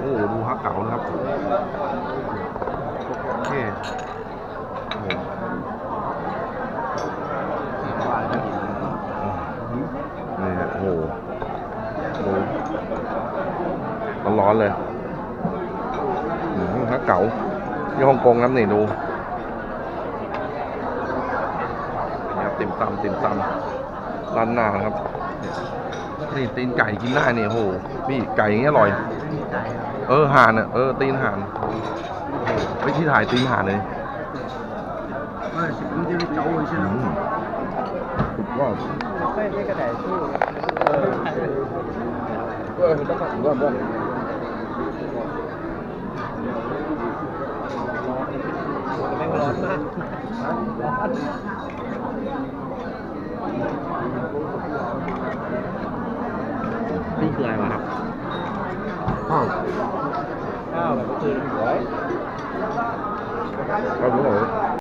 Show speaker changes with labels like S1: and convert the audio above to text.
S1: โอ้ดูฮักเก๋านะครับโอเคนี่ฮะโอ้โหดูร้อนๆเลยฮักเก๋าที่ฮ่องกงน้ำนี่ดูติ่มซำติ่มซำร้านหน้านะครับ นี่ตีนไก่กินได้เนี่ยโหพี่ไก่อย่างเงี้ยอร่อย เออห่านอะเออตีนห่านไม่ที่ถ่ายตีนห่านเลยอืมสุดยอดเออต้องขับก่อนด้วยนี่ คืออะไรวะครับข้าว
S2: ข้าวแบบคือสวย
S1: ข้าวรู้เหรอ